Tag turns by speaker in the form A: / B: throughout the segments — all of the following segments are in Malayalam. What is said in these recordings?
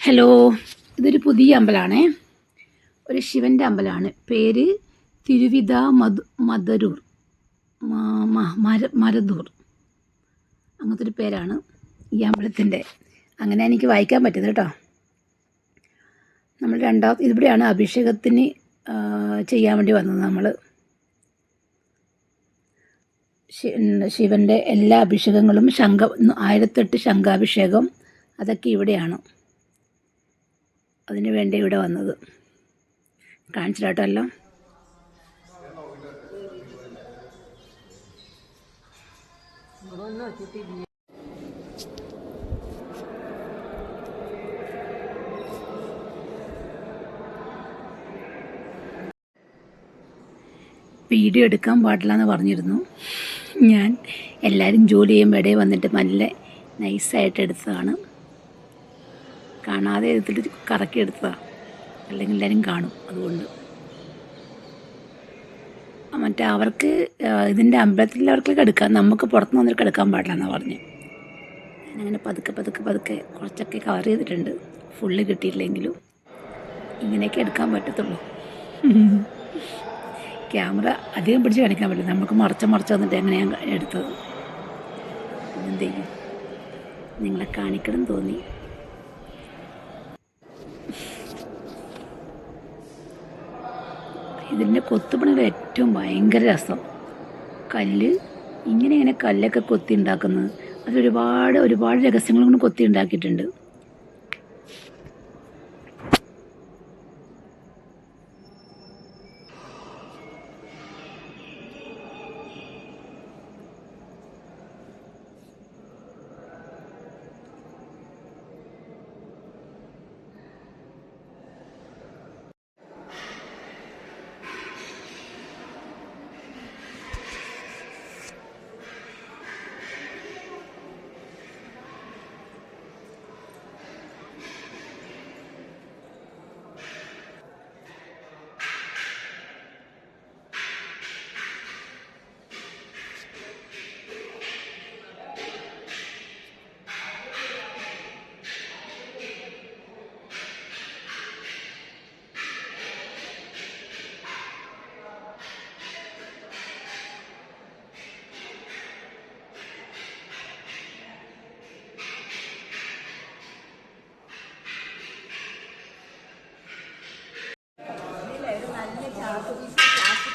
A: ഹലോ ഇതൊരു പുതിയ അമ്പലമാണേ ഒരു ശിവന്റെ അമ്പലമാണ് പേര് തിരുവിത മധു മദരൂർ മരദൂർ അങ്ങനത്തെ ഒരു പേരാണ് ഈ അമ്പലത്തിന്റെ അങ്ങനെ എനിക്ക് വായിക്കാൻ പറ്റുന്നത് കേട്ടോ. നമ്മൾ രണ്ടാം ഇവിടെയാണ് അഭിഷേകത്തിന് ചെയ്യാൻ വേണ്ടി വന്നത് നമ്മൾ. ശിവന്റെ എല്ലാ അഭിഷേകങ്ങളും ശംഖ ആയിരത്തെട്ട് ശംഖാഭിഷേകം അതൊക്കെ ഇവിടെയാണ്. അതിന് വേണ്ടി ഇവിടെ വന്നത്. കാണിച്ചിട്ടോ വീഡിയോ എടുക്കാൻ പാടില്ല എന്ന് പറഞ്ഞിരുന്നു. ഞാൻ എല്ലാവരും ജോലി ചെയ്യുമ്പോൾ ഇടയിൽ വന്നിട്ട് നല്ല നൈസായിട്ട് എടുത്തതാണ്. കാണാതെ എടുത്തിട്ട് കറക്കി എടുത്തതാണ് അല്ലെങ്കിൽ എല്ലാവരും കാണും അതുകൊണ്ട്. മറ്റേ അവർക്ക് ഇതിന്റെ ഇതിന്റെ അമ്പലത്തിലുള്ളവർക്ക് എടുക്കാം. നമുക്ക് പുറത്ത് വന്നിട്ട് എടുക്കാൻ പാടില്ല എന്നാണ് പറഞ്ഞു. ഞാനങ്ങനെ പതുക്കെ പതുക്കെ പതുക്കെ കുറച്ചൊക്കെ കവർ ചെയ്തിട്ടുണ്ട്. ഫുള്ള് കിട്ടിയില്ലെങ്കിലും ഇങ്ങനെയൊക്കെ എടുക്കാൻ പറ്റത്തുള്ളൂ. ക്യാമറ അധികം പിടിച്ച് കാണിക്കാൻ പറ്റില്ല. നമുക്ക് മറച്ച മറച്ച് വന്നിട്ട് എങ്ങനെയാണ് എടുത്തത്? എന്ത് ചെയ്യും? നിങ്ങളെ കാണിക്കണം തോന്നി. ഇതിന്റെ കൊത്തുപണികൾ ഏറ്റവും ഭയങ്കര രസം. കല്ല് ഇങ്ങനെ ഇങ്ങനെ കല്ലൊക്കെ കൊത്തി ഉണ്ടാക്കുന്നത് അതിലൊരുപാട് ഒരുപാട് രഹസ്യങ്ങൾ കൊണ്ട് കൊത്തി ഉണ്ടാക്കിയിട്ടുണ്ട്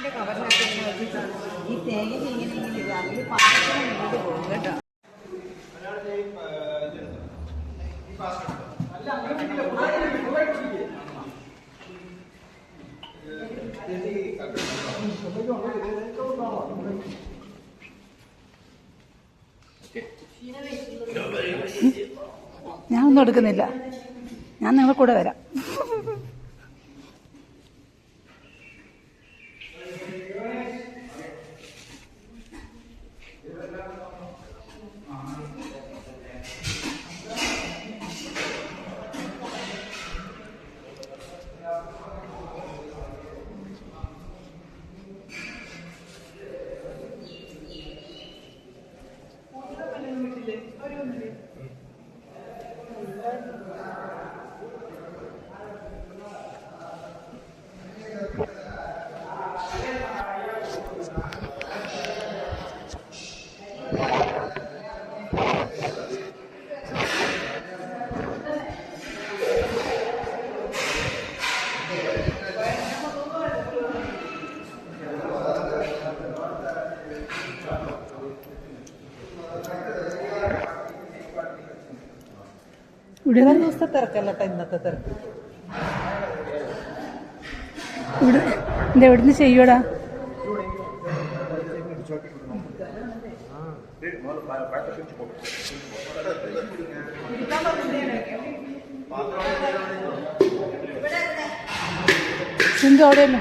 B: പ്ലാസ്റ്റിക്കിന്റെ കവറിനകത്ത് ഇങ്ങനെ ഈ തേങ്ങ ഇങ്ങനെ ഇങ്ങനെ അല്ലെങ്കിൽ പാത്രത്തിന് മുന്നോട്ട് പോകും കേട്ടോ.
A: ഞാൻ എടുക്കുന്നില്ല. ഞാൻ നിങ്ങളുടെ കൂടെ വരാം. ഇവിടെ
B: ദിവസത്തെ തിരക്കല്ല ഇന്നത്തെ തിരക്ക്?
A: ഇവിടെ ഇത് എവിടുന്ന് ചെയ്യൂടാ സിന്ധു അവിടെയല്ലേ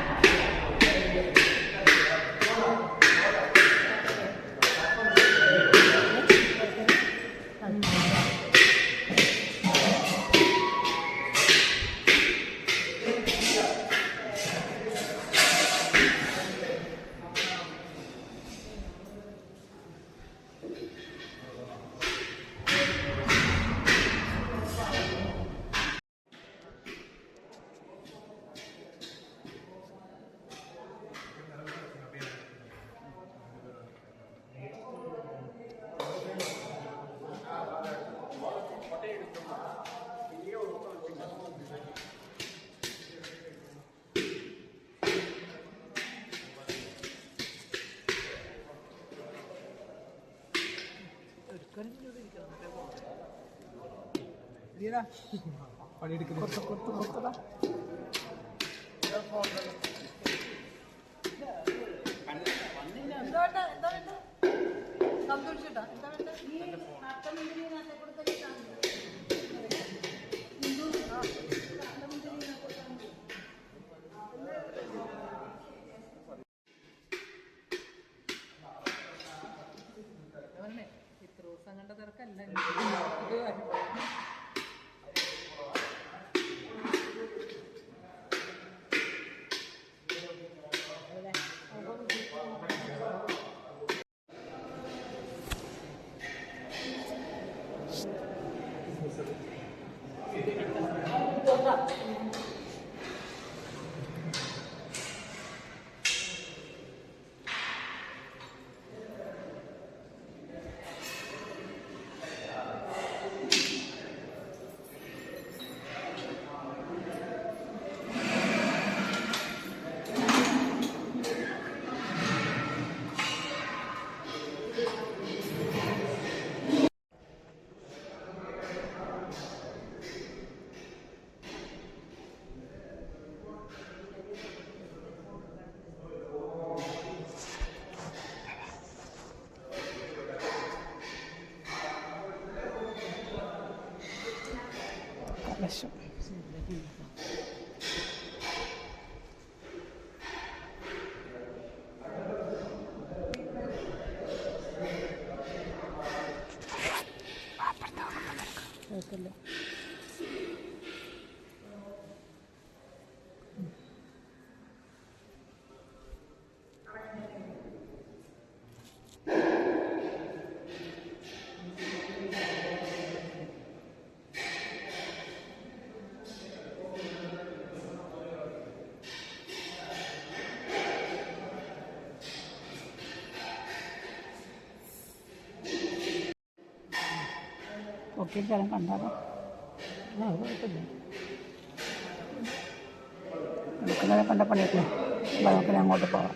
C: കൊത്തതാ
B: എന്താ വേണ്ട എന്താ വേണ്ട സന്തോഷിട്ടാ എന്താ വേണ്ട ഇത്ര ദിവസം കണ്ട തിരക്കല്ല. ഇത്
C: കലശം കുഴപ്പമില്ല ഓക്കെ സ്ഥലം കണ്ടാലോ? ആ കുഴപ്പമില്ല. നമുക്കിന്നലെ കണ്ട പണിയൊക്കെ അപ്പോൾ നമുക്കിനി അങ്ങോട്ട് പോവാം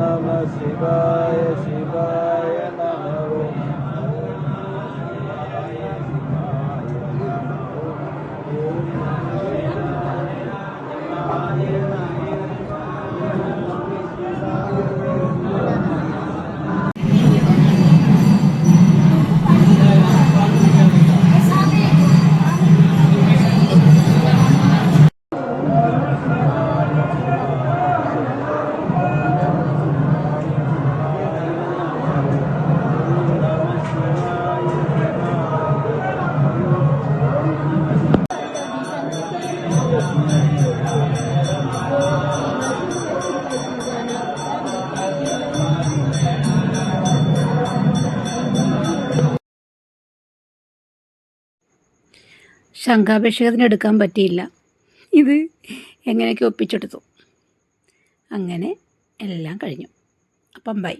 C: नमः शिवाय श्र
A: ശംഖാഭിഷേകത്തിന് എടുക്കാൻ പറ്റിയില്ല. ഇത് എങ്ങനെയൊക്കെ ഒപ്പിച്ചെടുത്തു? അങ്ങനെ എല്ലാം കഴിഞ്ഞു. അപ്പം ബൈ